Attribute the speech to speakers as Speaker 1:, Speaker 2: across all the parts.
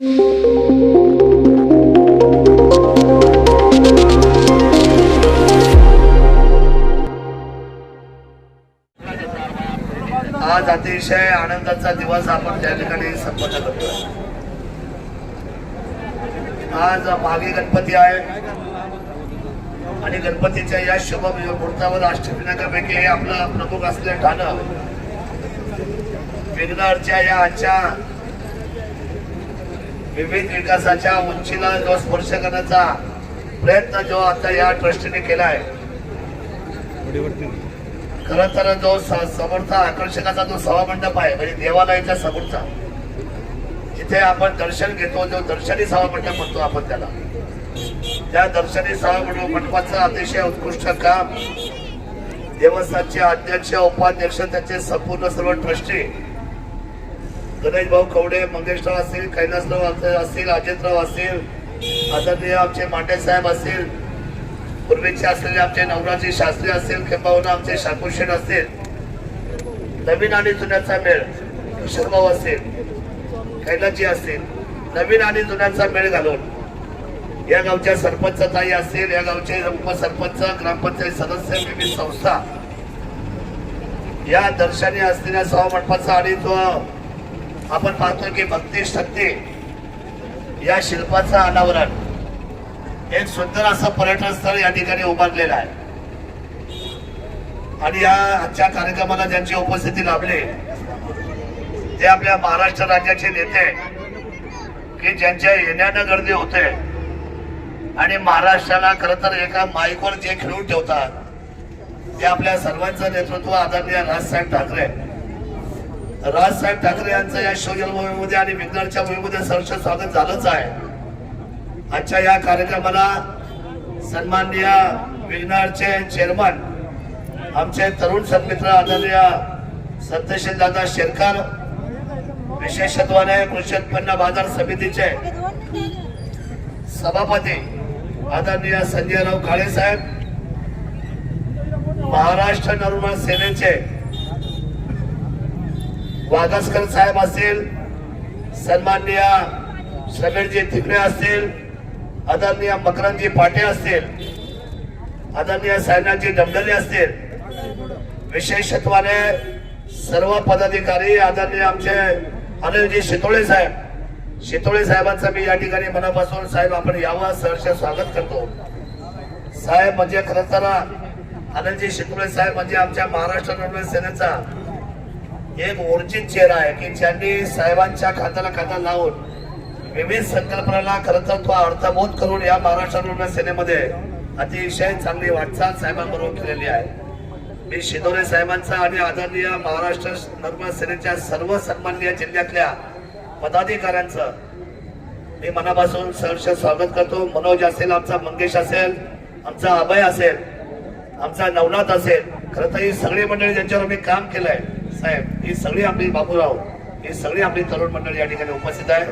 Speaker 1: आज अतिशय आनंदाचा दिवस आपण त्या ठिकाणी संपन्न करतो आज मागे गणपती आहे. आणि गणपतीच्या या शुभ मुहूर्तावर अष्टविनायकापैकी हे आपलं प्रमुख असलेलं ठाणं. विघ्नरच्या या आजच्या विविध विकासाच्या उंचीला जो स्पर्श करण्याचा प्रयत्न जो आता या ट्रस्टीने केलाय. खर तर जो समोरचा आकर्षकाचा जो सभामंडप आहे म्हणजे देवालयाच्या समोरचा जिथे आपण दर्शन घेतो जो दर्शनी सभामंडप म्हणतो आपण त्याला. त्या दर्शनी सभामंडप मंडपाचं अतिशय उत्कृष्ट काम देवस्थानचे अध्यक्ष उपाध्यक्ष त्याचे संपूर्ण सर्व ट्रस्टी गणेश भाऊ खवडे मंगेशराव असतील कैलासराव असतील अजितराव असतील आदरणीय आमचे माटे साहेब असतील पूर्वीचे असलेले आमचे नवराजी शास्त्री असतील किंबहुना आमचे शाकुशेन असतील नवीन आणि जुन्याचा मेळ किशोरभाऊ असतील कैलाजी असतील नवीन आणि जुन्याचा मेळ घालून या गावच्या सरपंच ताई असतील या गावचे उपसरपंच ग्रामपंचायत सदस्य विविध संस्था या दर्शनी असलेल्या सभामंडपाचा आणि तो आपण पाहतो की भक्ती शक्ती या शिल्पाचं अनावरण. एक सुंदर असं पर्यटन स्थळ या ठिकाणी उभारलेलं आहे. आणि या आजच्या कार्यक्रमाला ज्यांची उपस्थिती लाभली ते आपल्या महाराष्ट्र राज्याचे नेते की ज्यांच्या येण्यानं गर्दी होते. आणि महाराष्ट्राला खर तर एका माईकवर जे खेळून ठेवतात ते आपल्या सर्वांचं नेतृत्व आदरणीय राजसाहेब ठाकरे. राजसाहेब ठाकरे यांचं या शिवजन्मभूमीमध्ये आणि विज्ञानच्या मोहिमेमध्ये सहर्ष स्वागत झालंच आहे. आजच्या या कार्यक्रमाला सन्माननीय विघ्नारचे चेअरमन आमचे तरुण सन्मित्र आदरणीय सत्यशील दादा शेरकर विशेषत्वाने कृषी उत्पन्न बाजार समितीचे सभापती आदरणीय संजयराव काळे साहेब महाराष्ट्र नर्मदा सेनेचे वागसकर साहेब असतील सन्माननीय समीरजी थिकणे असतील आदरणीय मकरंदजी पाटे असतील आदरणीय सायनाथजी डमडले असतील. विशेषत्वाने सर्व पदाधिकारी आदरणीय आमचे अनिलजी शितोळे साहेब शितोळे साहेबांचं मी या ठिकाणी मनापासून साहेब आपण यावं सहर्ष स्वागत करतो. साहेब म्हणजे खरं तर अनिलजी शितोळे साहेब म्हणजे आमच्या महाराष्ट्र सेनेचा एक ओळखीत चेहरा आहे की ज्यांनी साहेबांच्या खात्याला खाता लावून विविध संकल्पनाला खरं तर तो अर्थबोध करून या महाराष्ट्र सेनेमध्ये अतिशय चांगली वाटचाल साहेबांबरोबर केलेली आहे. मी शिदोरे साहेबांचा आणि आदरणीय महाराष्ट्र नर्मदा सेनेच्या सर्व सन्माननीय जिल्ह्यातल्या पदाधिकाऱ्यांचं मी मनापासून सहर्ष स्वागत करतो. मनोज असेल आमचा मंगेश असेल आमचा अभय असेल आमचा नवनाथ असेल. खरं तर ही सगळी मंडळी ज्यांच्यावर मी काम केलंय साहेब ही सगळी आपली बाबूराव ही सगळी आपली तरुण मंडळी या ठिकाणी उपस्थित आहे.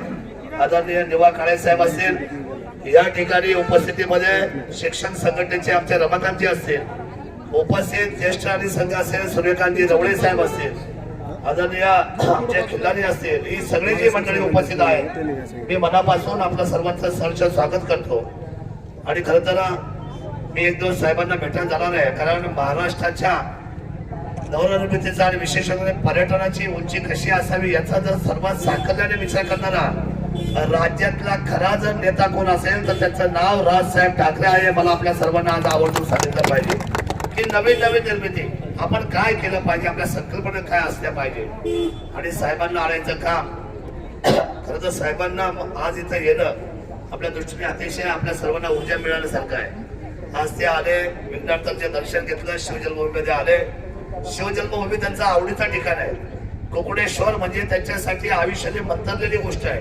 Speaker 1: आदरणीय निवा काळे साहेब असतील या ठिकाणी उपस्थितीमध्ये शिक्षण संघटनेचे आमचे रमाकांतजी असतील उपस्थित ज्येष्ठ आणि संघ असेल सूर्यकांतजी रवळे साहेब असतील आदरणीय आमचे खिल्लारी असतील ही सगळी जी मंडळी उपस्थित आहे मी मनापासून आपलं सर्वांचं सहर्ष स्वागत करतो. आणि खरं तर मी एक दोन साहेबांना भेटायला जाणार आहे कारण महाराष्ट्राच्या नवनिर्मितीचा आणि विशेषत्वाने पर्यटनाची उंची कशी असावी याचा जर सर्वात साकल्याने विचार करणारा राज्यातला खरा जर नेता कोण असेल तर त्याचं नाव राजसाहेब ठाकरे आहे मला आपल्या सर्वांना आज आवडून सांगितलं पाहिजे. की नवीन नवीन निर्मिती आपण काय केलं पाहिजे आपल्या संकल्पना काय असल्या पाहिजे? आणि साहेबांना आणायचं काम. खरं तर साहेबांना आज इथं येणं आपल्या दृष्टीने अतिशय आपल्या सर्वांना ऊर्जा मिळाल्यासारखं आहे. आज ते आले विज्ञार्थ्यांचे दर्शन घेतलं शिवजन्मभूमीमध्ये आले. शिवजन्मभूमी त्यांचा आवडीचा ठिकाण आहे. कोकणेश्वर म्हणजे त्यांच्यासाठी आयुष्याने मंतरलेली गोष्ट आहे.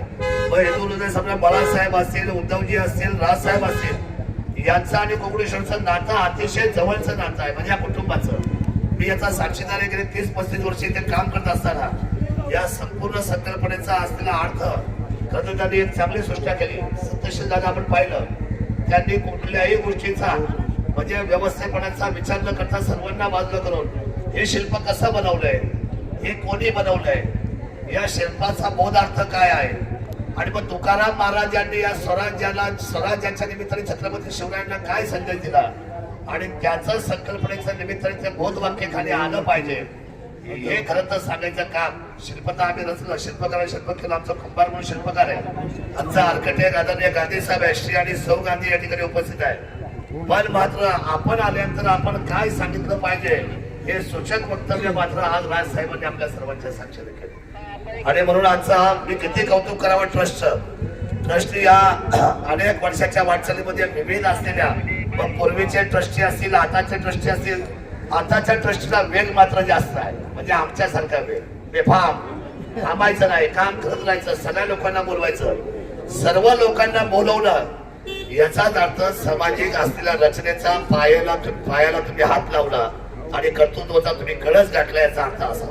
Speaker 1: मग हिंदू हृदय समजा बाळासाहेब असतील उद्धवजी असतील राजसाहेब असतील यांचं आणि कोकणेश्वरचं नातं अतिशय जवळचं नातं आहे म्हणजे या कुटुंबाचं. मी याचा साक्षीदार गेले तीस पस्तीस वर्ष इथे काम करत असताना या संपूर्ण संकल्पनेचा असलेला अर्थ खरं त्यांनी एक चांगली सृष्टा केली सत्यशील दादा आपण पाहिलं. त्यांनी कुठल्याही गोष्टीचा म्हणजे व्यवस्थेपणाचा विचार न करता सर्वांना बाजूला करून हे शिल्प कसं बनवलंय? हे कोणी बनवलंय? या शिल्पाचा बोधार्थ काय आहे? आणि मग तुकाराम महाराजांनी या स्वराज्याला स्वराज्याच्या निमित्ताने छत्रपती शिवरायांना काय संदेश दिला? आणि त्याचं संकल्पनेच्या निमित्ताने ते बोधवाक्य खाली आलं पाहिजे. हे खरं तर सांगायचं काम. शिल्पता आम्ही रचलं. शिल्पकार शिल्पकार आमचा कुंभार म्हणून शिल्पकार आहे. आमचा आर्किटेक्ट आदरणीय गांधी साहेब एसटी आणि सौ गांधी या ठिकाणी उपस्थित आहे पण मात्र आपण आल्यानंतर आपण काय सांगितलं पाहिजे? हे सूचक वक्तव्य मात्र आज राज साहेबांनी आपल्या सर्वांच्या साक्षीने केलं. आणि म्हणून आजचा मी किती कौतुक करावं ट्रस्टचं ट्रस्ट या अनेक वर्षाच्या वाटचालीमध्ये विविध असलेल्या मग पूर्वीचे ट्रस्टी असतील आताचे ट्रस्टी असतील आताच्या ट्रस्टीला वेग मात्र जास्त आहे. म्हणजे आमच्यासारखा वेग. बेफाम. थांबायचं नाही काम करत राहायचं सगळ्या लोकांना बोलवायचं. सर्व लोकांना बोलवलं याचाच अर्थ सामाजिक असलेल्या रचनेचा पायाला पायाला तुम्ही हात लावला. आणि कर्तृत्वाचा तुम्ही कळस गाठला याचा अर्थ असा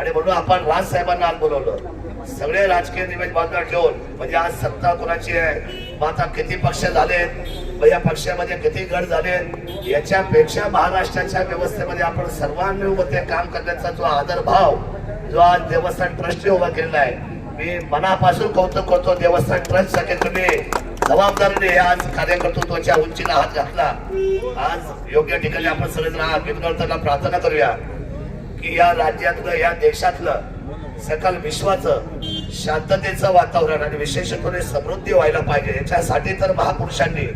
Speaker 1: आणि म्हणून आपण राज साहेबांना आज बोलवलं. सगळे राजकीय निवेद बाजूला ठेवून म्हणजे आज सत्ता कोणाची आहे? आता किती पक्ष झालेत? या पक्षामध्ये किती गट झाले याच्यापेक्षा महाराष्ट्राच्या व्यवस्थेमध्ये आपण सर्वांमध्ये काम करण्याचा जो आदर भाव जो आज देवस्थान ट्रस्टने उभा केलेला आहे. मी मनापासून कौतुक करतो देवस्थान ट्रस्टसाठी तुम्ही जबाबदारीने आज कार्यकर्तृत्वाच्या उंचीला हात घातला. आज योग्य ठिकाणी आपण सगळेजण हा प्रार्थना करूया की या राज्यातलं या देशातलं सकल विश्वाचं शांततेचं वातावरण आणि विशेषपणे समृद्धी व्हायला पाहिजे. याच्यासाठी तर महापुरुषांनी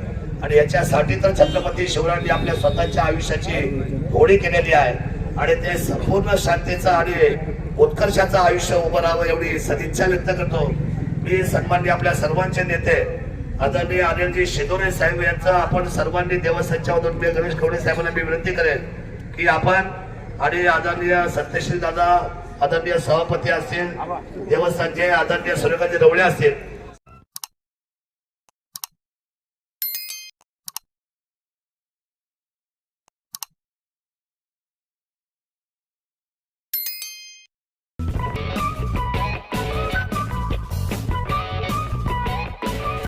Speaker 1: आणि याच्यासाठी तर छत्रपती शिवरायांनी आपल्या स्वतःच्या आयुष्याची होळी केलेली आहे. आणि ते संपूर्ण शांतीचं आणि उत्कर्षाचं आयुष्य उभं राहावं एवढी सदिच्छा व्यक्त करतो. मी सन्मान्य आपल्या सर्वांचे नेते आदरणीय अनिलजी शिदोरे साहेब यांचं आपण सर्वांनी देवस्थानच्यामधून मी गणेश खवडे साहेबांना मी विनंती करेन की आपण आणि आदरणीय सत्यश्री दादा आदरणीय सभापती असतील देवस्थानचे आदरणीय सूर्यकांत रवळे असतील